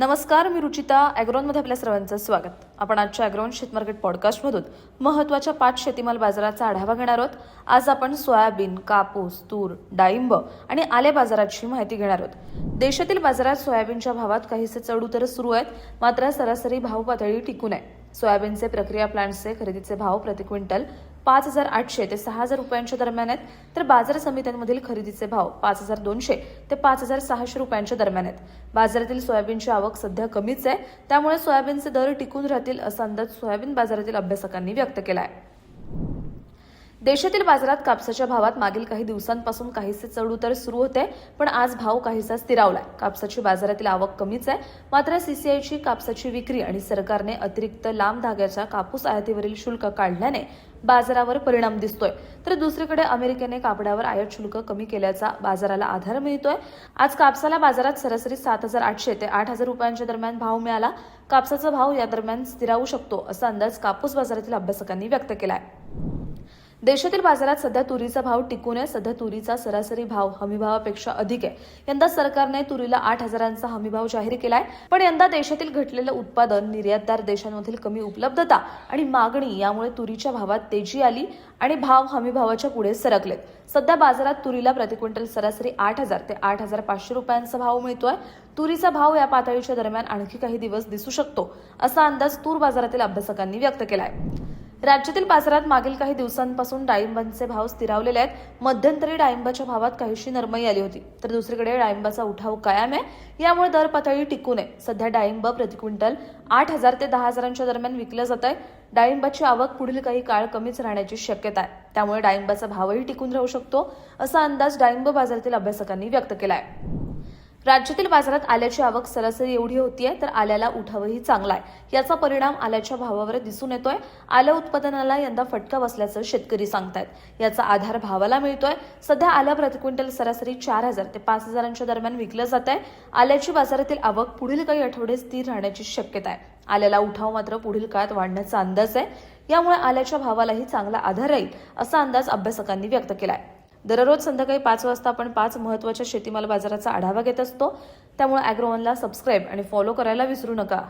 नमस्कार मी रुचिता. ॲग्रोनमध्ये आपल्या सर्वांचं स्वागत. आपण आजच्या ॲग्रोन शेतमार्केट पॉडकास्टमधून महत्त्वाच्या पाच शेतीमाल बाजाराचा आढावा घेणार आहोत. आज आपण सोयाबीन कापूस तूर डाळिंब आणि आले बाजाराची माहिती घेणार आहोत. देशातील बाजारात सोयाबीनच्या भावात काहीसे चढउतार सुरू आहेत मात्र सरासरी भाव पातळी टिकून आहे. सोयाबीनचे प्रक्रिया प्लांट्सचे खरेदीचे भाव प्रति क्विंटल पाच हजार आठशे ते सहा हजार रुपयांच्या दरम्यान आहेत. तर बाजार समित्यांमधील खरेदीचे भाव पाच हजार दोनशे ते पाच हजार सहाशे रुपयांच्या दरम्यान आहेत. बाजारातील सोयाबीनची आवक सध्या कमीच आहे. त्यामुळे सोयाबीनचे दर टिकून राहतील असा अंदाज सोयाबीन बाजारातील अभ्यासकांनी व्यक्त केला आहे. देशातील बाजारात कापसाच्या भावात मागील काही दिवसांपासून काहीसे चढउतार सुरू होते पण आज भाव काहीसा स्थिरावलाय. कापसाची बाजारातील आवक कमीच आहे. मात्र सीसीआयची कापसाची विक्री आणि सरकारने अतिरिक्त लांब धाग्याच्या कापूस आयातीवरील शुल्क काढल्याने बाजारावर परिणाम दिसतोय. तर दुसरीकडे अमेरिकेने कापडावर आयात शुल्क कमी केल्याचा बाजाराला आधार मिळतोय. आज कापसाला बाजारात सरासरी सात हजार आठशे ते आठ हजार रुपयांच्या दरम्यान भाव मिळाला. कापसाचा भाव या दरम्यान स्थिरावू शकतो असा अंदाज कापूस बाजारातील अभ्यासकांनी व्यक्त केलाय. देशातील बाजारात सध्या तुरीचा भाव टिकून आहे. सध्या तुरीचा सरासरी भाव हमीभावापेक्षा अधिक आहे. यंदा सरकारने तुरीला आठ हजारांचा हमीभाव जाहीर केलाय. पण यंदा देशातील घटलेलं उत्पादन निर्यातदार देशांमधील कमी उपलब्धता आणि मागणी यामुळे तुरीच्या भावात तेजी आली आणि भाव हमीभावाच्या पुढे सरकलेत. सध्या बाजारात तुरीला प्रति क्विंटल सरासरी आठ हजार ते आठ हजार पाचशे रुपयांचा भाव मिळतोय. तुरीचा भाव या पातळीच्या दरम्यान आणखी काही दिवस दिसू शकतो असा अंदाज तूर बाजारातील अभ्यासकांनी व्यक्त केलाय. राज्यातील बाजारात मागील काही दिवसांपासून डाळिंबांचे भाव स्थिरावलेले आहेत. मध्यंतरी डाळिंबाच्या भावात काहीशी नरमाई आली होती. तर दुसरीकडे डाळिंबाचा उठाव कायम आहे. यामुळे दर पातळी टिकून आहे. सध्या डाळिंब प्रति क्विंटल आठ हजार ते दहा हजारांच्या दरम्यान विकलं जात आहे. डाळिंबाची आवक पुढील काही काळ कमीच राहण्याची शक्यता आहे. त्यामुळे डाळिंबाचा भावही टिकून राहू शकतो असा अंदाज डाळिंब बाजारातील अभ्यासकांनी व्यक्त केला आहे. राज्यातील बाजारात आल्याची आवक सरासरी एवढी होतीये तर आल्याला उठावही चांगला आहे. याचा परिणाम आल्याच्या भावावर दिसून येतोय. आल्या उत्पादनाला यंदा फटका बसल्याचं शेतकरी सांगतायत. याचा आधार भावाला मिळतोय. सध्या आल्या प्रति क्विंटल सरासरी चार हजार ते पाच हजारांच्या दरम्यान विकलं जात आहे आल्याची बाजारातील आवक पुढील काही आठवडे स्थिर राहण्याची शक्यता आहे. आल्याला उठाव मात्र पुढील काळात वाढण्याचा अंदाज आहे. यामुळे आल्याच्या भावालाही चांगला आधार राहील असा अंदाज अभ्यासकांनी व्यक्त केला आहे दररोज संध्याकाळी पाच वाजता आपण पाच महत्त्वाच्या शेतीमाल बाजाराचा आढावा घेत असतो. त्यामुळे अॅग्रोवनला सबस्क्राईब आणि फॉलो करायला विसरू नका.